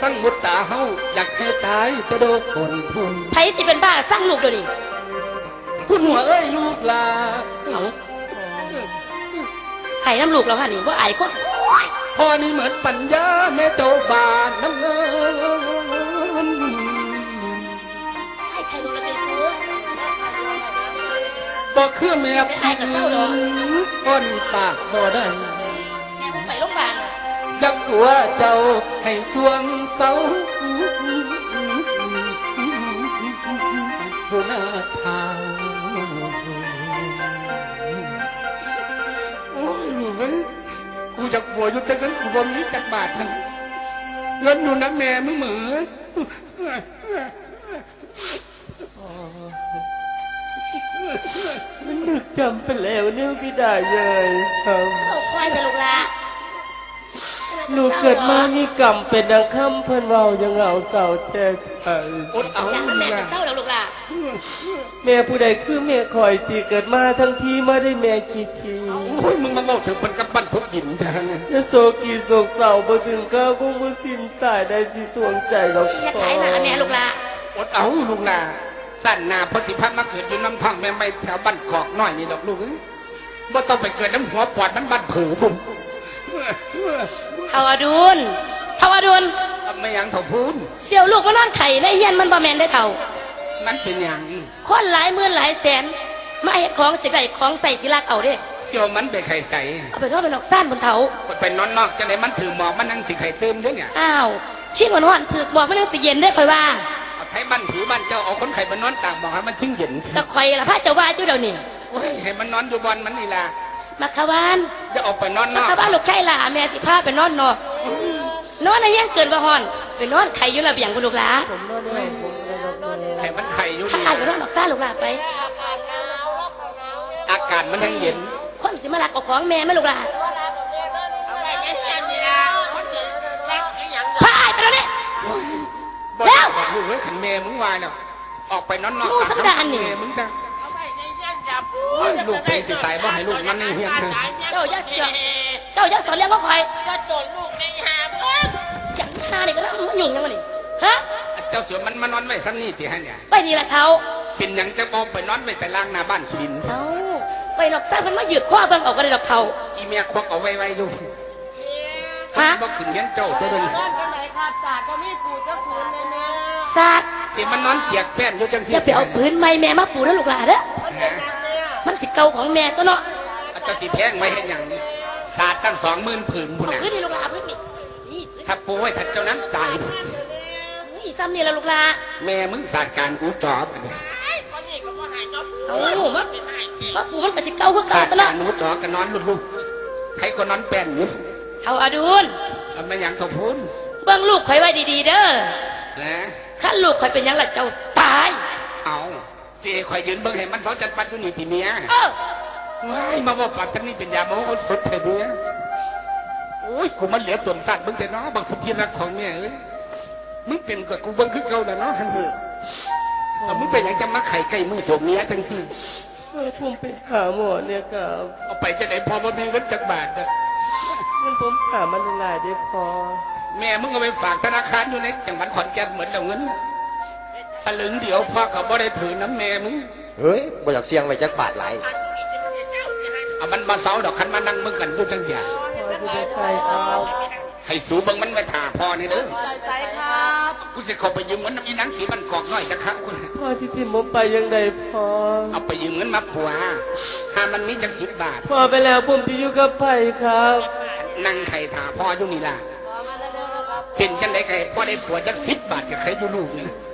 สั่งมุตตาเฮาอยากให้ตายแต่โดนคนพุ่นไผสิเป็นบ้าสร้างลูกเดี๋ยวนี้พุ่นหัวเอ้ยลูกลาเอาไห้น้ำลูกเราค่ะนี่ว่าอายคนพ่อนี่เหมือนปัญญาแม่เจ้าบานน้ำเงินใครใครดูกันตีซื้อบอกคือแม่พี่พ่อนี่ปากบ่ได้แม่ผมไปโรงพยาบาล น่ะอยักกลัวเจ้าให้สวงเสาหัวหน้าทางโอ้ยลูกเอ้ยกูจะป่วยอยู่แต่เงินกูบ่มีจักบาททั้งเงินอยู่นักแม่มึงเหมือนจำไปแล้วเนื่องไม่ได้เลยครับเอาควายจะลูกละ ลูกเกิดมามีกรรมเป็นดังคำเพิ่นเว้ายังเอาเสาแท้ไทยอดเอาอยากให้แม่จะเศร้าแล้วลูกละแม่ผู้ใดคือแม่คอยตีเกิดมาทั้งทีมาได้แม่คิดทีโอ้ยมึงมาบอกถึงมันกับบันทุกหินแทนเนี่ยยะโศกีโศกเศร้าบ่ถึงก้าวคงบ่สิ้นตายได้สิสวงใจดอกอย่าขายหนาแม่ลูกละอดเอาลูกหลาสั้นหนาเพอสิพักมาเกิดอยู่น้ำท่องแม่ไม่แถวบ้านกอกน้อยนี่ดอกลูกเอ้ยบ่ต้องไปเกิดน้ำหัวปอดมันบันผือผม เทาอดุลเทาอดุลไม่หยังเถ่าพูนเสี่ยวลูกมานอนไข่ในเฮียนมันบ่แมนได้เท่า มันเป็นหยังคนหลายหมื่นหลายแสน มาเฮ็ดของสิได้ของใส่สิลักเอาเด้เสี่ยวมันไปไข่ใสเอาไปทอดเป็นดอกซ่านบนเถาไปนอนนอกจะไหนมันถือหมอกมันนั่งสิไข่เติมเด้อเนี่ยอ้าวชิ่งหวานๆถือกบอกมันยังสิเย็นได้อคอยว่าเอาไทยบ้านถือบ้านเจ้าเอาคนไข่มานอนตากบอกให้มันชึ่งเย็นจะคอยละพระเจ้าว่าเจ้าเดี๋ยวนี้โอ้ยให้มันนอนอยู่บอนมันนี่ล่ะ มักขวานจะออกไปนอนนมักอกขวานลูกชายล่ะแม่สิพาไปนอนนอกนอนในเฮียนเกินบ่ฮอนไปนอนไข่อยู่ระเบียงคุณลูกหลาผมนอนได้ผมนอนได้ให้มันไข่อยู่ถ้านี่อายไปนอนดอกซ่านลูกหลาไป อากาศมันทั้งเย็น คนสิมาลักเอาของแม่แม่ลูกหลาพาอายไปแล้วเนี่ยบ่แล้วได้บอกลูกเฮ้ยขันแม่มึงวายเนาะออกไปนอนนอกลูกสักดานนี่แม่มึงจ้ะ ลูกเป็นสิตายบ่ให้ลูกมันนี่เฮียนเถอะเจ้าอย่าเสือกเจ้าอย่าสอนเลี้ยงพ่อคอยก็โดนลูกในหาเพิ่งจังหานี่ก็แล้วมันยุ่งยังวะนี่ฮะเจ้าเสือมันมานอนไว้ซ้ำนี่ตีให้เนี่ยไปนี่ละเท้าเป็นหยังจะบอกไปนอนไว้แต่ล่างหน้าบ้านขีดินเท้าไปดอกซ่านมันมาหยืดข้อเบิ่งเอาก็ได้ดอกเท้าอีเมียควักเอาไว้ไว้ลูกฮะบ่ขึ้นเลี้ยงเจ้าตัวเดินบ้านกันไหนครับศาสตร์ก็มีปู่เจ้าผืนแม่แม่ศาสตร์สิมันนอนเจียกแป้นอยู่จังสิอย่าไปเอาปืนไม้แม่มาปูนะลูกหลานเด้อ มันเป็นนางแม่มันสิเก่าของแม่ตัวเนาะเจ้าสิแพงไว้ให้หยังศาสตร์ตั้งสองหมื่นผืนพุ่นเอาน่ะพื้นนี่ลูกหลานพื้นนี่นี่พื้นถ้าปูไว้ถ้าเจ้านั้นตายนี่ซ้ำนี่ละลูกหลานแม่มึงศาสตร์การกูจอบอันนี้คนนี้ก็มาหายเจ้าผืนเอามามาปูมันก็สิเก่าคือศาเก่าสตร์ตัวกาเนาะรหนูจอกันนอนลุกๆให้คนนอนแป้นอยู่เอาอดุลเอาไม่หยังเทาพูนเบิ่งลูกข่อยไว้ดีๆเด้อนะคันลูกข่อยเป็นหยังล่ะเจ้าตายเอา สิให้คอยยืนเบิ่งให้มันสอนจัดปัดอยู่นี่ทีเมียเออว้ายมาบอกปากทั้งนี้เป็นยาโมโหสดเถอะเมียโอ้ยกูมันเหลือตนสัตว์มึงแต่เนาะบักสุดที่รักของเมียเอ้ยมึงเป็นกับกูเบิ่งคือเก่าแล้วเนาะฮันเถอะเอามึงเป็นหยังจะมาไข่ไก่มือโสมเมียทั้งสิ้นเออผมไปหาหมอเนี่ยครับเอาไปจะไหนพอมามีเงินจากบาทอะเงินผมหามันหลายได้พอ แม่มึงเอาไปฝากธนาคารอยู่ในจังหวัดขอนแก่นเหมือนเอาเงิน สลึงเดียวพ่อเขาบ่ได้ถือน้ำแม่มึงเฮ้ยบ่อยากเสี่ยงไว้จักบาทหลายเอามันมาเสาดอกคันมานั่งมึงกันพูดจังเสียพอจะได้ใส่เอาให้สูเบิ่งมันไปถ่าพ่อนี่เด้อใส่ใส่ครับกูสิเขาไปยืมเงินน้ำอีนังสีมันกอกน้อยจะครับคุณพ่อจิทิมผมไปยังไงพอเอาไปยืมเงินมาปัวถ้ามันมีจังสิบบาทพอไปแล้วผมจะอยู่กับไผ่ครับ นั่งไข่ถ่าพ่ออยู่นี่ล่ะเป็นจังไดไข่พ่อได้ปัวจักสิบบาทกับใครอยู่ลูกนี่พ่อ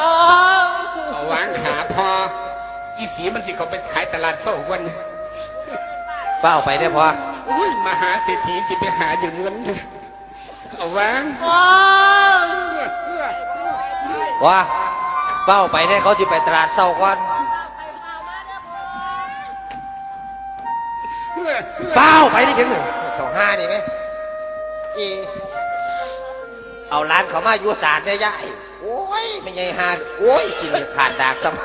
เอาวางขาพ่ออีสีมันสิเขาไปขายตลาดโซ่วันเฝ้าไปได้พออุ้ยมหาเศรษฐีสิไปหายืมเงินเอาวางว่าเฝ้าไปเนี่ยเขาจะไปตลาดเศร้าก่อนเฝ้าไปนี่เพียงหนึ่งสองห้านี่ไหมอีเอาร้านเขามาอยู่ศาสตร์เนี่ยยาย โอ้ยไม่ใช่หาโอ้ยสิ่งขาดดากซ้ำ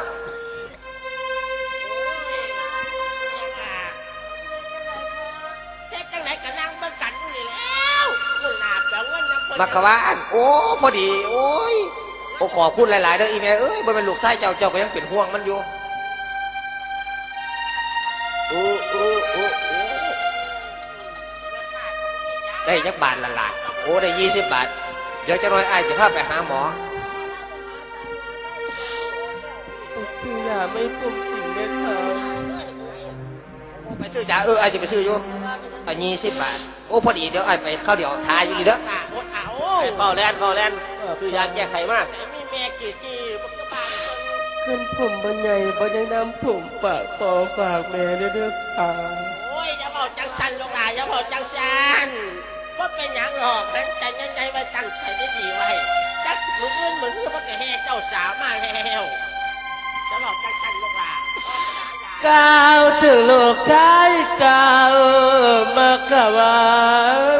เฮ็ดจังไหนก็นั่งเบิ่งกันอยู่นี่แล้วคุณนาบเดี๋ยวเงินน้ำเพิ่มักขวาน โอ้ พอดี โอ้ยโอ้ขอพูดหลายๆเด้ออีแม่เอ้ยบ่เป็นลูกชายเจ้าเจ้าก็ยังเป็นห่วงมันอยู่โอ้โอ้โอ้โอ้ได้ยักบาทละล่ะโอ้ได้ยี่สิบบาท เดี๋ยวจะน้อยไอ้ายจะพาไปหาหมอ ซื้อยาไม่ผมกินไหมครับโอ้ไปซื้อยาเออไอ้ายจะไปซื้ออยู่อันยี่สิบบาท โอ้พอดีเดี๋ยวไอ้ายไปเข้าวเดี๋ยวทายอยู่นี่เด้ออะอดเอาเฝ้าแลนเฝ้าแลนซื้อยาแก้ไขมากแต่มีแม่กี่ที่บักกะบ้านเพิ่นขึ้นผมบนใหญ่บนยังนำผมฝากพอฝากแม่ด้วยเด้อครับโอ้ยอย่าบอกจังสันลูกหลานอย่าบอกจังสันว่าเป็นหยังหรอกตั้งใจยังใจไว้ตั้งใจได้ดีไว้จักมืออื่นมืออื่นมันก็แห่เจ้าสาวมาแล้ว จะบอกจังสันลูกหลานก้าวถึงโลกชายก้ามากวา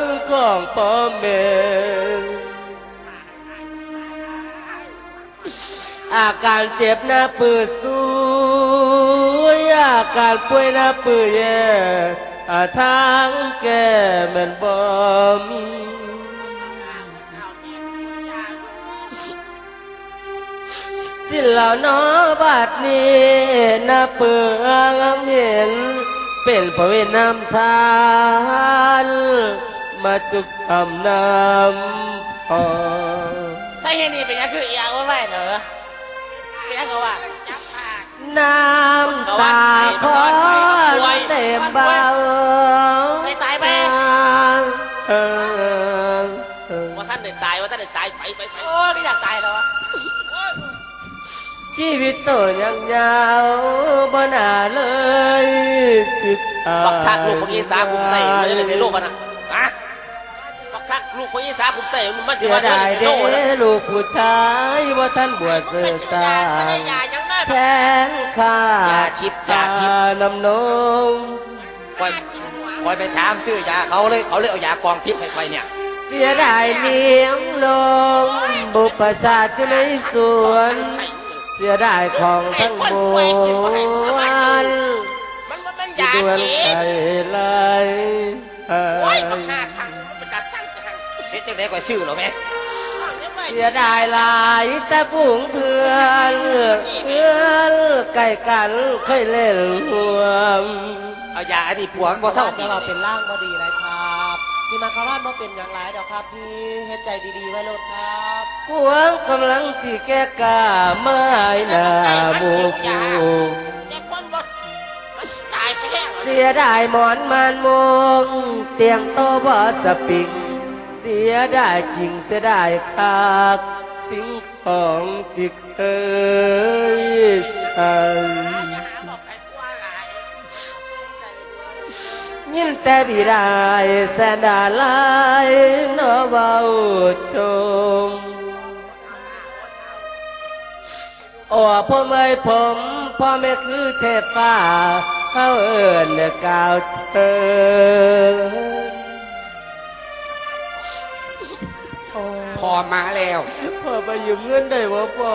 นของพ่อแม่อาการเจ็บหน้าปืดสู้อาการป่วยหน้าปืดแย่ทางแก้แมันบ่มี สิเหล่าน้อบาดนี้หน้าเปืองเห็น เป็นพระเวทน้ำทาน มาจุกทำน้ำพอถ้าเห็นนี่เป็นยังคืออียางว่าไม่เหรอเป็นยังก็ว่าน้ำตาคอเต็มเบาไปตายไปเออเออว่าท่านเด็ดตายว่าท่านเด็ดตายไปไปไปโอ้ไม่อยากตายแล้ววะ ชีวิตตัวยังยาวบ่น่าเลยคือบักทักลูกพวกอีสาคุมเตะมันจะเลยเป็นโรคมันอะฮะบักทักลูกพวกอีสาคุมเตะมันจะเสียมาจะดายเป็นเด้โรคมันลูกผู้ชายว่าท่านบวชเสือตาแทนข้าอย่าชิบอย่าชิบน้ำนมคอยคอยไปถามซื้อยาเขาเลยเขาเลยเอายากองทิพย์ให้คอยเนี่ยเสียดายเลี้ยงลงบุปชาติอยู่ในสวน เสียดายของทั้งมวลมันว่าเป็นที่ยาดวนจีไข่ไหลเอ่โอ้ยยบักหาทางมันเป็นการสร้างทางเฮ็ดจังได๋ก็ซื้อหรอแม่เสียดายหลายแต่ปุ๋งเพื่อนเพื่อนใกล้กันเคยเล่นห่วมเอายาอันนี้ปวดบ่เศร้าจะมาเป็นร่างก็ดีเลยครับพี่มาคาวานมาเป็นอย่างไรเดี๋ยวครับพี่เฮ็ดใจดีๆไว้โลดครับ พวงกำลังสิแก้กาไม้หน้าหมูฟูเจ็บคนบดมันตายไปแล้วเสียดายหมอนมานมง เตียงโตะบ่สปริง เสียดายจริงเสียดายคักสิ่งของที่เคยใส่อย่าหาบอกใครกลัวหลายยินแต่บิดายแสนดาลายนอเบาจม อ้พ่อเมยผมพ่อแม่คือเทพฟ้าเขาเอิญกล่าวเธอพอมาแล้ว พ่อไปยืมเงินได้บ่พ่อ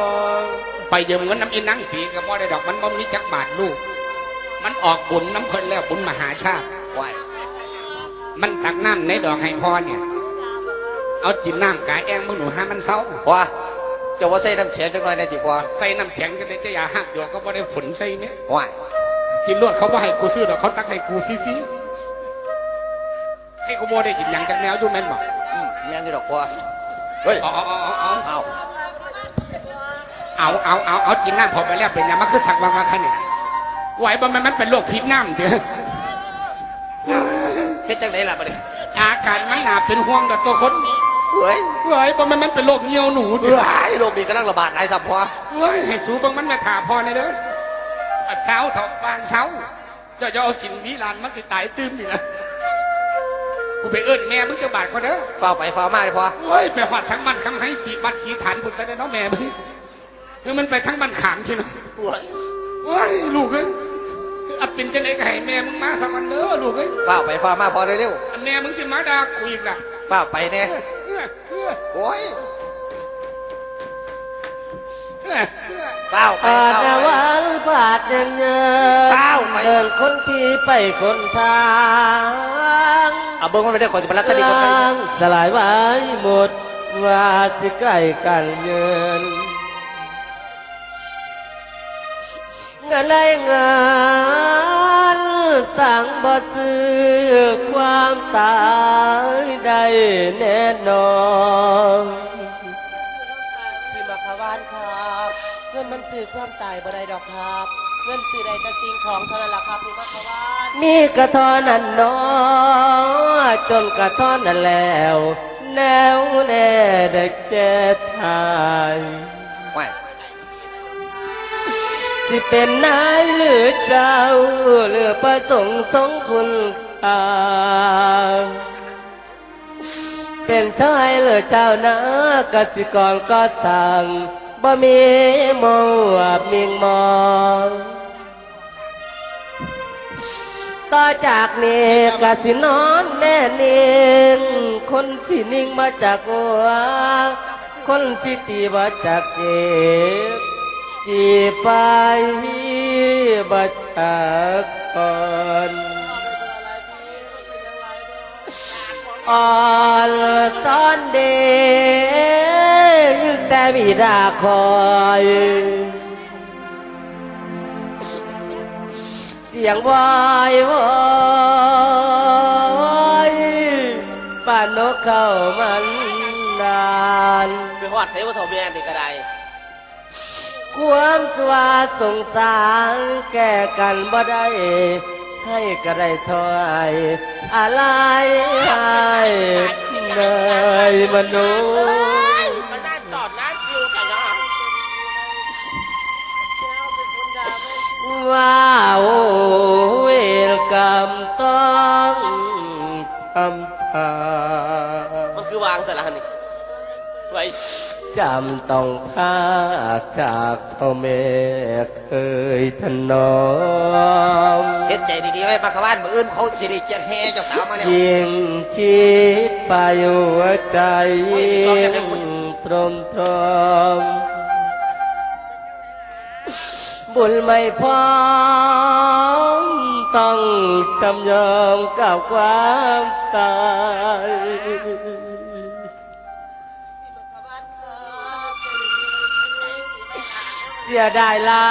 ไปยืมเงินน้ำอินนังสีกับบ่ได้ดอกมันบ่มีจักบาทลูก มันออกบุญน้ำเพิ่นแล้วบุญมหาชาติไหวมันตักน้ำในดอกให้พ่อเนี่ย เอาจินน้ำกายแองมึงหนูห้ามันเศร้าว่าเจะว่าใส่น้ำแข็งจังหน่อยได้ดีกว่าใส่น้ำแข็งจะได้จะอย่าหักเดี๋ยวก็บ่ได้ฝนใส่เนี่ยไหวกินรวดเขาบ่ให้กูซื้อดอกเขาตักให้กูฟรีๆให้กูบ่ได้กินหยังจากแนวอยู่แม่นบอกอืมแม่นอยู่ดอกกว่าเฮ้ยเอาเอาเอาเอาเอาเอาเอาเอาเอากินน้ำพอไปแล้วเป็นหยังมันคือสักวางมาคันเนี่ยไหวบ่แมันมันเป็นโรคพิษน้ำเด้อเฮ็ดจังไดล่ะบัดนี้อาการมันหนาเป็นห่วงดอกตัวคน เฮ้ยไหวบ่แมันมันเป็นโรคเหี่ยวหนูเฮ้เด้อยโรคนี้กำลังระบาดหลายสับพอเฮ้ยให้สูเบังมันมาขาพอในอยเด้ออะเสาเถาบางเสาเจ้าจะเอาสินวิลานมันสิตายตื้มอยู่นะกูไปเอิ้นแม่มึงจะบาดกว่าเด้อเฝ้าไปเฝ้ามาเลยพอเฮ้ยไปหอดทั้งบ้านคำให้สีบัตรสีฐานคุณซะได้เนาะแม่มึงคือมันไปทั้งบ้านขามทีเนาะเฮ้ยเฮ้ยลูกเอ้ยอับเป็นจังไดก็ให้แม่มึงมาสักวันเด้อลูกเอ้ยเฝ้าไปเฝ้ามาพอเร็วอันแม่มึงสิมาด่ากูอีกล่ะๆเฝ้าไปแน่เอ้อเอ้อ โอ้ยเอ้อเฝ้าไปอาจเฝ้าจะไปหวานบาดยังเงิเฝ้าไป เดินคนที่ไปคนทางเอาเบิ้งมันไปได้คนจะไปรัตกติคนไปลางสลายไว้หมดว่าสิใกล้กันเยิน งานได้งานสั่งบ่ซื้อความตายได้แน่นอนพี่มาคาวานครับเงินมันสื่อความตายบ่ได้ดอกครับ เงินสื่อใดแต่สิ่งของเท่านั้นแหละครับพี่มาคาวานมีกระท้อนนั่นนอจนกระท้อนนั่นแล้วแนวแน่ได้เจ็ดทายไม่ สิเป็นนายหรือเจ้า หรือประสงค์สงคุณค่าเป็นชายหรือชานากสิกรก็สั่งบ่มีมว่ามิงมองต่อจากนี้กสินอนแน่นิ่งคนสินิ่งมาจากหัวคนสิตีมาจากเจ็บ จีไปบัจากก่อนอ่อนซ้อนเดแต่มีดาคอยเสียงวายวายป่านนกเข้ามันนานไปหอดเสวะเถาแม่นี่ก็ได้ ความสวาสงสารแก้กันบ่ได้ ให้ก็ได้ถอยอะไรเนยมนุษย์มาด้านจอดน้ำคิวกันเนาะว้าวเวรกรรมต้องทำทามันคือวางสารนี่ไว้ จำต้องพากจากพ่อแม่เคยถนอมเฮ็ดใจดีๆไว้มาขวานมืออื่นเขาสิได้จะแห่เจ้าสาวมาแล้วยิ่งคิดไปหัวใจตรมทรมบุญไม่พร้อมต้องจำยอมกับความตาย สียดายหลา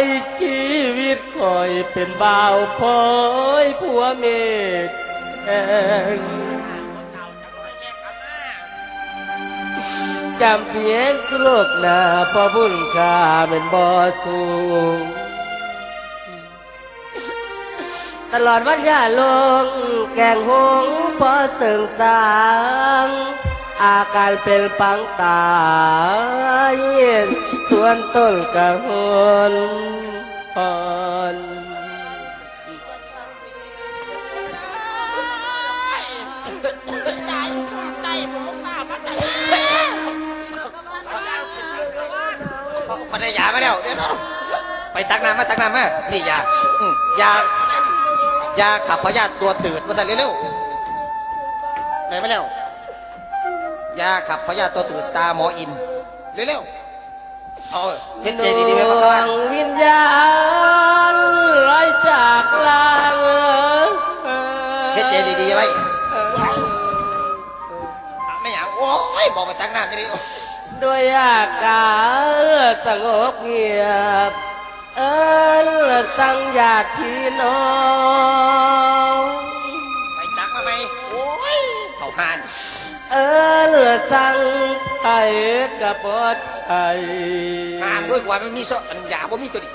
ยชีวิตคอยเป็นบ่าวพอยผัวเมฆแทงจำเสียงสลกนาพอบุญคาเป็นบ่อสูง ตลอดวันยาลง แกงหงพอเสิงสาง อาการเป็นปังตายส่วนต้นกระหนอ่อนใจใจผมข้ามาใจเอาพันยามาแล้วเดี๋ยวเนาะไปตักน้ำมาตักน้ำมานี่ยาอืมยายาขับพยาธิตัวตืดมาสั่นเร็วๆไหนมาแล้ว ยาขับพยาตัวตืดตาหมออิน เร็วๆเอาเฮ็ดใจดีๆไว้มาขวานดวงวิญญาณลอยจากลางเฮ็ดใจดีๆไว้อะไม่อย่ากโอ้ยบอกไปตักน้ำจะดีโอ้ด้วยอากาศสงบเงียบ เอิญสังญาติพี่น้อง เอิญสั่งไผ่กระบดไผ่ห้ามด้วยกว่ามันมีเสอันยาบ่มีตัวนี้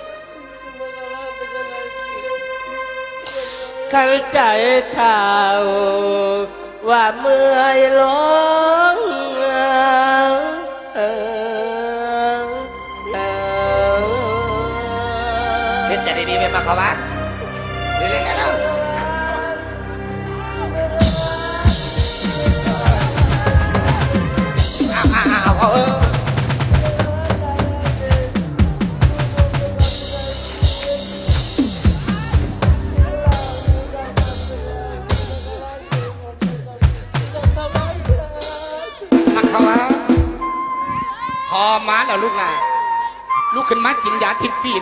ขันใจเท่าว่าเมื่อยลงเออเออเฮ็ดใจดีๆไปมาเขาบ้าน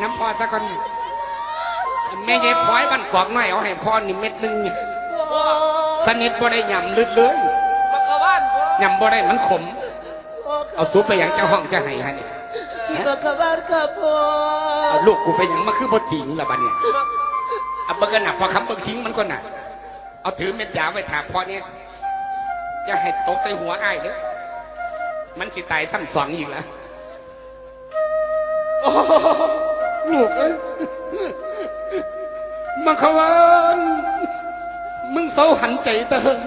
น้ำพอสักคนแม่ยายพลอยบ้านกวากหน่อยเอาให้พ่อนี่เม็ดนึงสนิทบ่ได้หยำลึดเลยมาเข้าบ้านพ่อยำบ่ได้มันขม เอาซุปไปอย่างเจ้าห้องจะให้ฮะเนี่ยบักบาดครับพ่อเอาลูกกูไปอย่างมาคือบ่ติงละบัดเนี่ยเอาเบิกหนักพอคำเบิ่งทิ้งมันก็หนักเอาถือเม็ดยาไว้ถามพอเนี่ยอย่าให้ตกใส่หัวอ้ายเด้อมันสิตายซ้ำสองอีกแล้ว ลูกเอ้ยมังควานมึงเศร้าหันใจเติม